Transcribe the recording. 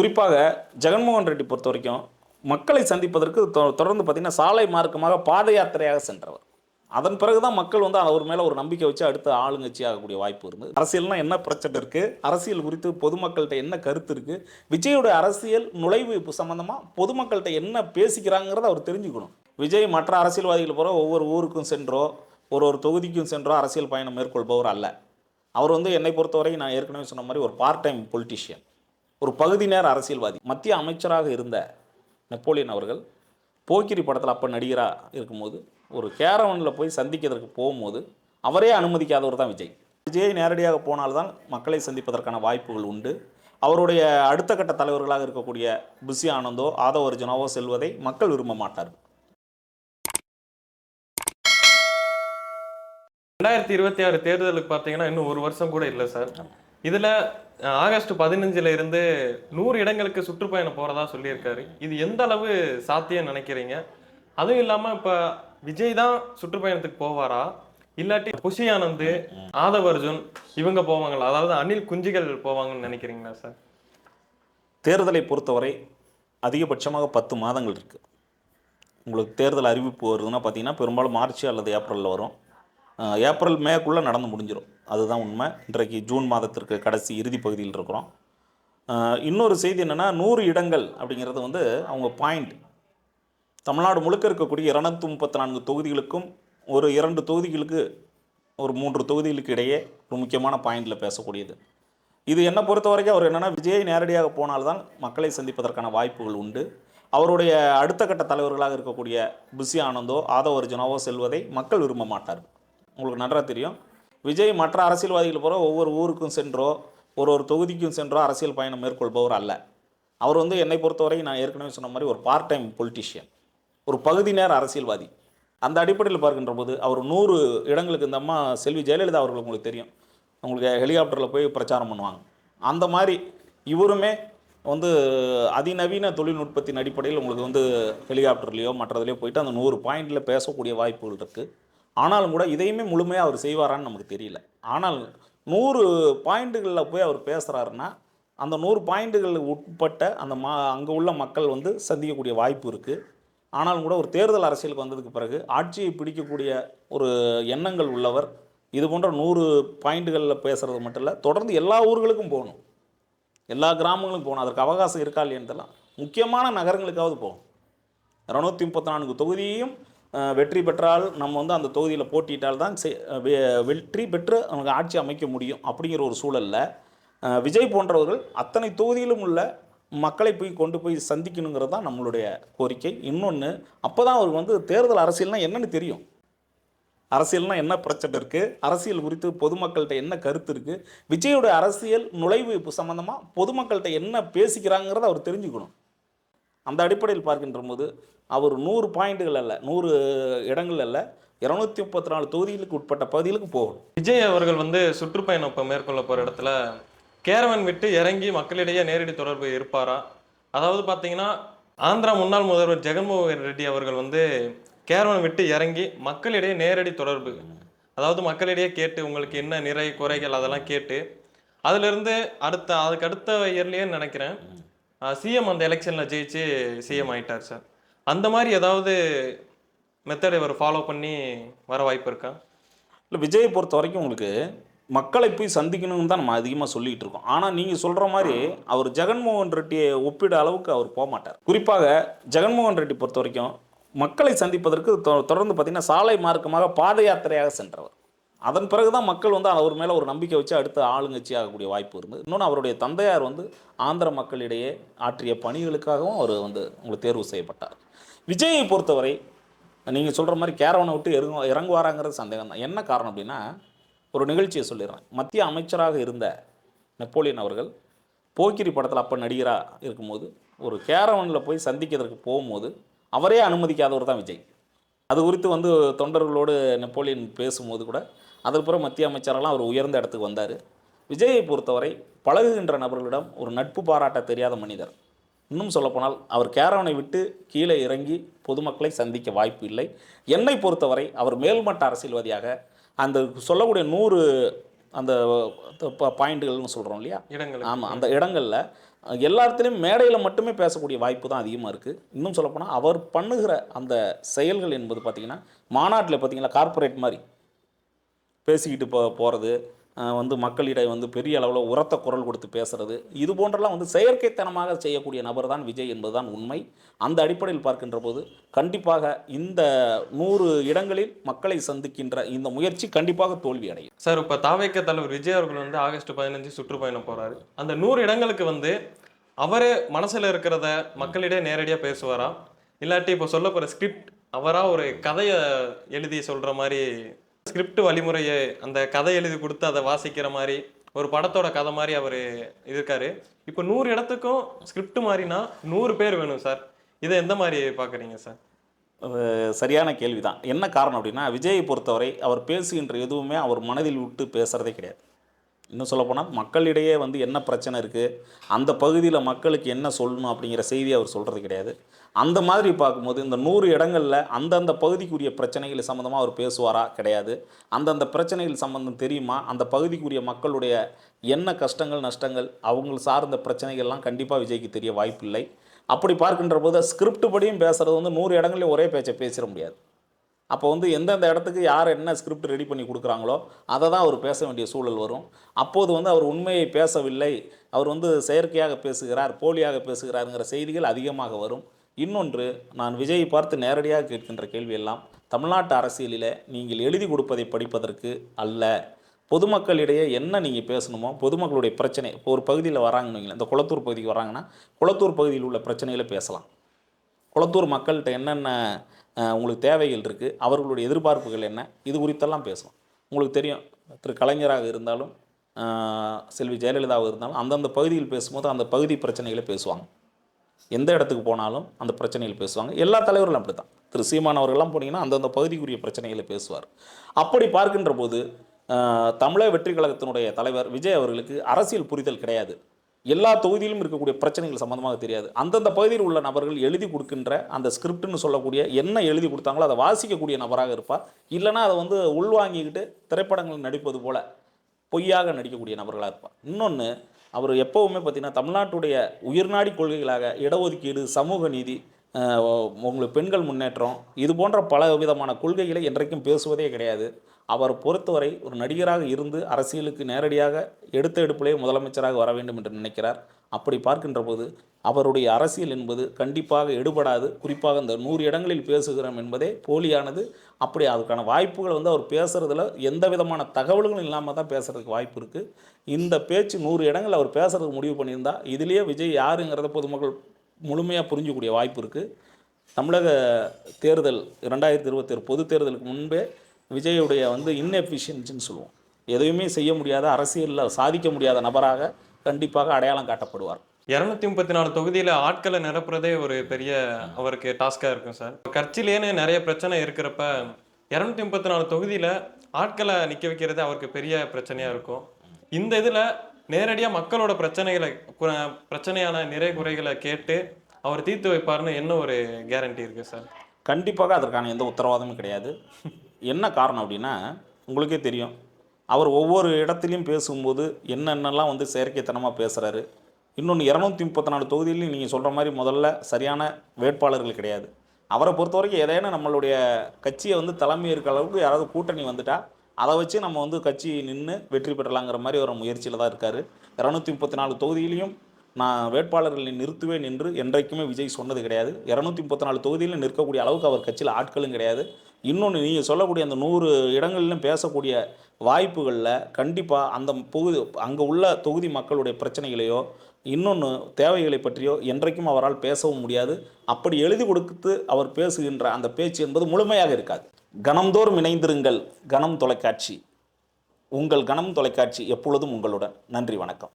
குறிப்பாக ஜெகன்மோகன் ரெட்டி பொறுத்த வரைக்கும் மக்களை சந்திப்பதற்கு தொ- தொடர்ந்து பார்த்திங்கன்னா சாலை மார்க்கமாக பாத யாத்திரையாக சென்றவர். அதன் பிறகு தான் மக்கள் வந்து அவர் மேலே ஒரு நம்பிக்கை வச்சு அடுத்து ஆளுங்கட்சி ஆகக்கூடிய வாய்ப்பு இருந்தது. அரசியல்னா என்ன பிரச்சனை இருக்குது அரசியல் குறித்து பொதுமக்கள்கிட்ட என்ன கருத்து இருக்குது விஜயோட அரசியல் நுழைவு சம்மந்தமாக பொதுமக்கள்கிட்ட என்ன பேசிக்கிறாங்கிறத அவர் தெரிஞ்சுக்கணும். விஜய் மற்ற அரசியல்வாதிகள் போகிற ஒவ்வொரு ஊருக்கும் சென்றோ ஒரு ஒரு தொகுதிக்கும் சென்றோ அரசியல் பயணம் மேற்கொள்பவர் அல்ல. அவர் வந்து என்னை பொறுத்தவரை நான் ஏற்கனவே சொன்ன மாதிரி ஒரு பார்ட் டைம் பொலிட்டிஷியன் ஒரு பகுதி நேர அரசியல்வாதி. மத்திய அமைச்சராக இருந்த நெப்போலியன் அவர்கள் போக்கிரி படத்தில் அப்போ நடிகராக இருக்கும்போது ஒரு கேரவனில் போய் சந்திக்கிறதுக்கு போகும்போது அவரே அனுமதிக்காதவர் தான் விஜய். விஜய் நேரடியாக போனால்தான் மக்களை சந்திப்பதற்கான வாய்ப்புகள் உண்டு. அவருடைய அடுத்த கட்ட தலைவர்களாக இருக்கக்கூடிய புசி ஆனந்தோ ஆதவ அர்ஜுனாவோ செல்வதை மக்கள் விரும்ப மாட்டார் ரெண்டாயிரத்தி இருபத்தி ஆறு தேர்தலுக்கு பார்த்தீங்கன்னா இன்னும் ஒரு வருஷம் கூட இல்லை சார். இதில் ஆகஸ்ட் பதினஞ்சுல இருந்து நூறு இடங்களுக்கு சுற்றுப்பயணம் போகிறதா சொல்லியிருக்காரு. இது எந்த அளவு சாத்தியம் நினைக்கிறீங்க? அதுவும் இல்லாமல் இப்போ விஜய் தான் சுற்றுப்பயணத்துக்கு போவாரா? இல்லாட்டி குஷி ஆனந்த் ஆதவ் அர்ஜுன் இவங்க போவாங்களா? அதாவது அனில் குஞ்சிகள் போவாங்கன்னு நினைக்கிறீங்களா சார்? தேர்தலை பொறுத்தவரை அதிகபட்சமாக பத்து மாதங்கள் இருக்குது உங்களுக்கு தேர்தல் அறிவிப்பு வருதுன்னா பார்த்தீங்கன்னா பெரும்பாலும் மார்ச் அல்லது ஏப்ரலில் வரும். ஏப்ரல் மேக்குள்ளே நடந்து முடிஞ்சிடும் அதுதான் உண்மை. இன்றைக்கு ஜூன் மாதத்திற்கு கடைசி இறுதி பகுதியில் இருக்கிறோம். இன்னொரு செய்தி என்னென்னா நூறு இடங்கள் அப்படிங்கிறது வந்து அவங்க பாயிண்ட் தமிழ்நாடு முழுக்க இருக்கக்கூடிய இரநூத்தி முப்பத்தி நான்கு தொகுதிகளுக்கும் ஒரு இரண்டு தொகுதிகளுக்கு ஒரு மூன்று தொகுதிகளுக்கு இடையே ஒரு முக்கியமான பாயிண்டில் பேசக்கூடியது. இது என்னை பொறுத்த வரைக்கும் அவர் என்னென்னா விஜய் நேரடியாக போனால்தான் மக்களை சந்திப்பதற்கான வாய்ப்புகள் உண்டு. அவருடைய அடுத்த கட்ட தலைவர்களாக இருக்கக்கூடிய புசி ஆனந்தோ ஆதவ அர்ஜுனாவோ செல்வதை மக்கள் விரும்ப மாட்டார் உங்களுக்கு நன்றாக தெரியும். விஜய் மற்ற அரசியல்வாதிகள் போகிற ஒவ்வொரு ஊருக்கும் சென்றோ ஒரு ஒரு தொகுதிக்கும் சென்றோ அரசியல் பயணம் மேற்கொள்பவர் அல்ல. அவர் வந்து என்னை பொறுத்தவரை நான் ஏற்கனவே சொன்ன மாதிரி ஒரு பார்ட் டைம் பொலிட்டிஷியன் ஒரு பகுதி நேர அரசியல்வாதி. அந்த அடிப்படையில் பார்க்கின்ற போது அவர் நூறு இடங்களுக்கு இந்த அம்மா செல்வி ஜெயலலிதா அவர்கள் உங்களுக்கு தெரியும். உங்களுக்கு ஹெலிகாப்டரில் போய் பிரச்சாரம் பண்ணுவாங்க. அந்த மாதிரி இவருமே வந்து அதிநவீன தொழில்நுட்பத்தின் அடிப்படையில் உங்களுக்கு வந்து ஹெலிகாப்டர்லேயோ மற்றதுலையோ போயிட்டு அந்த நூறு பாயிண்டில் பேசக்கூடிய வாய்ப்புகள் இருக்குது ஆனாலும் கூட இதையுமே முழுமையாக அவர் செய்வாரான்னு நமக்கு தெரியல. ஆனால் நூறு பாயிண்ட்டுகளில் போய் அவர் பேசுகிறாருன்னா அந்த நூறு பாயிண்ட்டுகளுக்கு உட்பட்ட அந்த மா அங்கே உள்ள மக்கள் வந்து சந்திக்கக்கூடிய வாய்ப்பு இருக்குது ஆனாலும் கூட ஒரு தேர்தல் அரசியலுக்கு வந்ததுக்கு பிறகு ஆட்சியை பிடிக்கக்கூடிய ஒரு எண்ணங்கள் உள்ளவர் இது போன்ற நூறு பாயிண்ட்டுகளில் பேசுகிறது மட்டும் இல்லை தொடர்ந்து எல்லா ஊர்களுக்கும் போகணும். எல்லா கிராமங்களுக்கும் போகணும். அதற்கு அவகாசம் இருக்கா இல்லைன்றதெல்லாம் முக்கியமான நகரங்களுக்காவது போகணும். இரநூத்தி முப்பத்தி நான்கு தொகுதியையும் வெற்றி பெற்றால் நம்ம வந்து அந்த தொகுதியில் போட்டியிட்டால் தான் செ- வெ- வெற்றி பெற்று நமக்கு ஆட்சி அமைக்க முடியும் அப்படிங்கிற ஒரு சூழலில் விஜய் போன்றவர்கள் அத்தனை தொகுதியிலும் உள்ள மக்களை போய் கொண்டு போய் சந்திக்கணுங்கிறது தான் நம்மளுடைய கோரிக்கை. இன்னொன்று அப்போ தான் அவருக்கு வந்து தேர்தல் அரசியல்னால் என்னென்னு தெரியும். அரசியல்னால் என்ன பிரச்சனை இருக்குது அரசியல் குறித்து பொதுமக்கள்கிட்ட என்ன கருத்து இருக்குது விஜயோட அரசியல் நுழைவு சம்மந்தமாக பொதுமக்கள்கிட்ட என்ன பேசிக்கிறாங்கிறத அவர் தெரிஞ்சுக்கணும். அந்த அடிப்படையில் பார்க்கின்ற போது அவர் நூறு பாயிண்ட்டுகள் அல்ல நூறு இடங்கள் அல்ல இரநூத்தி முப்பத்தி நாலு தொகுதிகளுக்கு உட்பட்ட பகுதிகளுக்கு போகணும். விஜய் அவர்கள் வந்து சுற்றுப்பயணம் இப்போ மேற்கொள்ள போகிற இடத்துல கேரவன் விட்டு இறங்கி மக்களிடையே நேரடி தொடர்பு இருப்பாரா? அதாவது பார்த்தீங்கன்னா ஆந்திரா முன்னாள் முதல்வர் ஜெகன்மோகன் ரெட்டி அவர்கள் வந்து கேரவன் விட்டு இறங்கி மக்களிடையே நேரடி தொடர்பு. அதாவது மக்களிடையே கேட்டு உங்களுக்கு என்ன நிறை குறைகள் அதெல்லாம் கேட்டு அதுலேருந்து அடுத்த அதுக்கு அடுத்த இயர்லேயே நினைக்கிறேன் சிஎம் அந்த எலெக்ஷனில் ஜெயிச்சு சிஎம் ஆயிட்டார் சார். அந்த மாதிரி ஏதாவது மெத்தட் இவர் ஃபாலோ பண்ணி வர வாய்ப்பு இருக்கா? இல்லை விஜயை பொறுத்த வரைக்கும் உங்களுக்கு மக்களை போய் சந்திக்கணும்னு தான் நம்ம அதிகமாக சொல்லிகிட்டு இருக்கோம். ஆனால் நீங்கள் சொல்கிற மாதிரி அவர் ஜெகன்மோகன் ரெட்டியை ஒப்பிட அளவுக்கு அவர் போக மாட்டார். குறிப்பாக ஜெகன்மோகன் ரெட்டி பொறுத்த வரைக்கும் மக்களை சந்திப்பதற்கு தொ- தொடர்ந்து பார்த்திங்கன்னா சாலை மார்க்கமாக பாத யாத்திரையாக சென்றவர். அதன் பிறகு தான் மக்கள் வந்து அவர் மேலே ஒரு நம்பிக்கை வச்சு அடுத்து ஆளுங்கட்சி ஆகக்கூடிய வாய்ப்பு இருந்தது. இன்னொன்று அவருடைய தந்தையார் வந்து ஆந்திர மக்களிடையே ஆற்றிய பணிகளுக்காகவும் அவர் வந்து உங்களுக்கு தேர்வு செய்யப்பட்டார். விஜயை பொறுத்தவரை நீங்கள் சொல்கிற மாதிரி கேரவனை விட்டு இறங்கு இறங்குவாராங்கிறது சந்தேகம் தான் என்ன காரணம் அப்படின்னா ஒரு நிகழ்ச்சியை சொல்லிடுறேன். மத்திய அமைச்சராக இருந்த நெப்போலியன் அவர்கள் போக்கிரி படத்தில் அப்போ நடிகராக இருக்கும்போது ஒரு கேரவனில் போய் சந்திக்கிறதுக்கு போகும்போது அவரே அனுமதிக்காதவர் தான் விஜய். அது குறித்து வந்து தொண்டர்களோடு நெப்போலியன் பேசும்போது கூட அதற்கு பிறகு மத்திய அமைச்சரெல்லாம் அவர் உயர்ந்த இடத்துக்கு வந்தார். விஜயை பொறுத்தவரை பழகுகின்ற நபர்களிடம் ஒரு நட்பு பாராட்ட தெரியாத மனிதர். இன்னும் சொல்லப்போனால் அவர் கேரவனை விட்டு கீழே இறங்கி பொதுமக்களை சந்திக்க வாய்ப்பு இல்லை. என்னை பொறுத்தவரை அவர் மேல்மட்ட அரசியல்வாதியாக அந்த சொல்லக்கூடிய நூறு அந்த பாயிண்ட்டுகள்னு சொல்கிறோம் இல்லையா? இடங்கள் ஆமாம் அந்த இடங்களில் எல்லா இடத்துலையும் மேடையில் மட்டுமே பேசக்கூடிய வாய்ப்பு தான் அதிகமாக இருக்குது இன்னும் சொல்லப்போனால் அவர் பண்ணுகிற அந்த செயல்கள் என்பது பார்த்திங்கன்னா மாநாட்டில் பார்த்திங்கன்னா கார்ப்பரேட் மாதிரி பேசிக்கிட்டு போ போகிறது வந்து மக்களிடம் வந்து பெரிய அளவில் உரத்த குரல் கொடுத்து பேசுகிறது இது போன்றெல்லாம் வந்து செயற்கைத்தனமாக செய்யக்கூடிய நபர் தான் விஜய் என்பதுதான் உண்மை. அந்த அடிப்படையில் பார்க்கின்ற போது கண்டிப்பாக இந்த நூறு இடங்களில் மக்களை சந்திக்கின்ற இந்த முயற்சி கண்டிப்பாக தோல்வி அடையும் சார் இப்போ தாவேக்க தலைவர் விஜய் அவர்கள் வந்து ஆகஸ்ட் பதினஞ்சு சுற்றுப்பயணம் போகிறாரு அந்த நூறு இடங்களுக்கு வந்து அவரே மனசில் இருக்கிறத மக்களிடையே நேரடியாக பேசுவாரா? இல்லாட்டி இப்போ சொல்ல போகிற ஸ்கிரிப்ட் அவராக ஒரு கதையை எழுதி சொல்கிற மாதிரி ஸ்கிரிப்ட் வழிமுறையை அந்த கதை எழுதி கொடுத்து அதை வாசிக்கிற மாதிரி ஒரு படத்தோட கதை மாதிரி அவர் இருக்காரு. இப்போ நூறு இடத்துக்கும் ஸ்கிரிப்ட் மாதிரினா நூறு பேர் வேணும் சார். இதை எந்த மாதிரி பார்க்குறீங்க சார்? சரியான கேள்வி தான் என்ன காரணம் அப்படின்னா விஜயை பொறுத்தவரை அவர் பேசுகின்ற எதுவுமே அவர் மனதில் விட்டு பேசுகிறதே கிடையாது. இன்னும் சொல்லப்போனால் மக்களிடையே வந்து என்ன பிரச்சனை இருக்குது அந்த பகுதியில் மக்களுக்கு என்ன சொல்லணும் அப்படிங்கிற செய்தி அவர் சொல்கிறது கிடையாது. அந்த மாதிரி பார்க்கும்போது இந்த நூறு இடங்களில் அந்தந்த பகுதிக்குரிய பிரச்சனைகள் சம்மந்தமாக அவர் பேசுவாரா கிடையாது. அந்தந்த பிரச்சனைகள் சம்மந்தம் தெரியுமா? அந்த பகுதிக்குரிய மக்களுடைய என்ன கஷ்டங்கள் நஷ்டங்கள் அவங்க சார்ந்த பிரச்சனைகள்லாம் கண்டிப்பாக விஜய்க்கு தெரிய வாய்ப்பில்லை. அப்படி பார்க்கின்ற போது ஸ்கிரிப்ட் படியும் பேசுகிறது வந்து நூறு இடங்களையும் ஒரே பேச்சை பேசிட முடியாது. அப்போ வந்து எந்தெந்த இடத்துக்கு யார் என்ன ஸ்கிரிப்ட் ரெடி பண்ணி கொடுக்குறாங்களோ அதை தான் அவர் பேச வேண்டிய சூழல் வரும். அப்போது வந்து அவர் உண்மையை பேசவில்லை. அவர் வந்து செயற்கையாக பேசுகிறார் போலியாக பேசுகிறாருங்கிற செய்திகள் அதிகமாக வரும். இன்னொன்று நான் விஜயை பார்த்து நேரடியாக கேட்கின்ற கேள்வியெல்லாம் தமிழ்நாட்டு அரசியலில் நீங்கள் எழுதி கொடுப்பதை படிப்பதற்கு அல்ல. பொதுமக்களிடையே என்ன நீங்கள் பேசணுமோ பொதுமக்களுடைய பிரச்சனை இப்போ ஒரு பகுதியில் வராங்கன்னு இந்த குளத்தூர் பகுதிக்கு வராங்கன்னா குளத்தூர் பகுதியில் உள்ள பிரச்சனைகளை பேசலாம். குளத்தூர் மக்கள்கிட்ட என்னென்ன உங்களுக்கு தேவைகள் இருக்குது அவர்களுடைய எதிர்பார்ப்புகள் என்ன? இது குறித்தெல்லாம் பேசலாம் உங்களுக்கு தெரியும் திரு கலைஞராக இருந்தாலும் செல்வி ஜெயலலிதாவாக இருந்தாலும் அந்தந்த பகுதியில் பேசும்போது அந்த பகுதி பிரச்சனைகளை பேசுவாங்க. எந்த இடத்துக்கு போனாலும் அந்த பிரச்சனைகள் பேசுவாங்க. எல்லா தலைவர்களும் அப்படி தான் திரு சீமான் அவர்கள்லாம் போனீங்கன்னா அந்தந்த பகுதிக்குரிய பிரச்சனைகளை பேசுவார். அப்படி பார்க்கின்ற போது தமிழக வெற்றி கழகத்தினுடைய தலைவர் விஜய் அவர்களுக்கு அரசியல் புரிதல் கிடையாது. எல்லா தொகுதியிலும் இருக்கக்கூடிய பிரச்சனைகள் சம்மந்தமாக தெரியாது. அந்தந்த பகுதியில் உள்ள நபர்கள் எழுதி கொடுக்கின்ற அந்த ஸ்கிரிப்ட்னு சொல்லக்கூடிய என்ன எழுதி கொடுத்தாங்களோ அதை வாசிக்கக்கூடிய நபராக இருப்பார். இல்லைன்னா அதை வந்து உள்வாங்கிக்கிட்டு திரைப்படங்கள் நடிப்பது போல பொய்யாக நடிக்கக்கூடிய நபர்களாக இருப்பார். இன்னொன்று அவர் எப்போவுமே பார்த்தீங்கன்னா தமிழ்நாட்டுடைய உயிர்நாடி கொள்கைகளாக இடஒதுக்கீடு சமூக நீதி உங்களுக்கு பெண்கள் முன்னேற்றம் இது போன்ற பல விதமான கொள்கைகளை என்றைக்கும் பேசுவதே கிடையாது. அவர் பொறுத்தவரை ஒரு நடிகராக இருந்து அரசியலுக்கு நேரடியாக எடுத்த எடுப்பிலே முதலமைச்சராக வர வேண்டும் என்று நினைக்கிறார். அப்படி பார்க்கின்ற போது அவருடைய அரசியல் என்பது கண்டிப்பாக எடுபடாது. குறிப்பாக இந்த நூறு இடங்களில் பேசுகிறோம் என்பதே போலியானது. அப்படி அதுக்கான வாய்ப்புகள் வந்து அவர் பேசுகிறதுல எந்த விதமான தகவல்களும் இல்லாமல் தான் பேசுகிறதுக்கு வாய்ப்பு இருக்குது இந்த பேச்சு நூறு இடங்கள் அவர் பேசுறதுக்கு முடிவு பண்ணியிருந்தா இதிலேயே விஜய் யாருங்கிறத பொதுமக்கள் முழுமையாக புரிஞ்சக்கூடிய வாய்ப்பு இருக்குது தமிழக தேர்தல் இரண்டாயிரத்தி இருபத்தேழு பொது தேர்தலுக்கு முன்பே விஜயுடைய வந்து இன்எஃபிஷியன்சின்னு சொல்லுவோம். எதையுமே செய்ய முடியாத அரசியலில் சாதிக்க முடியாத நபராக கண்டிப்பாக அடையாளம் காட்டப்படுவார். இரநூத்தி முப்பத்தி நாலு தொகுதியில ஆட்களை நிரப்புறதே ஒரு பெரிய அவருக்கு டாஸ்கா இருக்கும் சார் கட்சியிலேன்னு நிறைய பிரச்சனை இருக்கிறப்ப இரநூத்தி முப்பத்தி நாலு தொகுதியில ஆட்களை நிக்க வைக்கிறது அவருக்கு பெரிய பிரச்சனையா இருக்கும். இந்த இதுல நேரடியா மக்களோட பிரச்சனைகளை பிரச்சனையான நிறை குறைகளை கேட்டு அவர் தீர்த்து வைப்பாருன்னு என்ன ஒரு கேரண்டி இருக்கு சார் கண்டிப்பாக அதற்கான எந்த உத்தரவாதமும் கிடையாது. என்ன காரணம் அப்படின்னா உங்களுக்கே தெரியும். அவர் ஒவ்வொரு இடத்துலையும் பேசும்போது என்னென்னலாம் வந்து செயற்கைத்தனமாக பேசுகிறாரு இன்னொன்று இரநூத்தி முப்பத்தி நாலு தொகுதியிலையும் நீங்கள் சொல்கிற மாதிரி முதல்ல சரியான வேட்பாளர்கள் கிடையாது. அவரை பொறுத்த வரைக்கும் ஏதேனும் நம்மளுடைய கட்சியை வந்து தலைமை இருக்க அளவுக்கு யாராவது கூட்டணி வந்துட்டா அதை வச்சு நம்ம வந்து கட்சி நின்று வெற்றி பெறலாங்கிற மாதிரி ஒரு முயற்சியில் தான் இருக்கார். இரநூத்தி முப்பத்தி நாலு தொகுதியிலையும் நான் வேட்பாளர்களை நிறுத்துவேன் என்று என்றைக்குமே விஜய் சொன்னது கிடையாது. இரநூத்தி முப்பத்தி நாலு தொகுதியிலும் நிற்கக்கூடிய அளவுக்கு அவர் கட்சியில் ஆட்களும் கிடையாது. இன்னொன்று நீங்கள் சொல்லக்கூடிய அந்த நூறு இடங்களிலும் பேசக்கூடிய வாய்ப்புகளில் கண்டிப்பாக அந்த பகுதி அங்கே உள்ள தொகுதி மக்களுடைய பிரச்சனைகளையோ இன்னொன்று தேவைகளை பற்றியோ என்றைக்கும் அவரால் பேசவும் முடியாது. அப்படி எழுதி கொடுத்து அவர் பேசுகின்ற அந்த பேச்சு என்பது முழுமையாக இருக்காது. கணம்தோறும் இணைந்திருங்கள். கணம் தொலைக்காட்சி. உங்கள் கணம் தொலைக்காட்சி எப்பொழுதும் உங்களுடன். நன்றி வணக்கம்.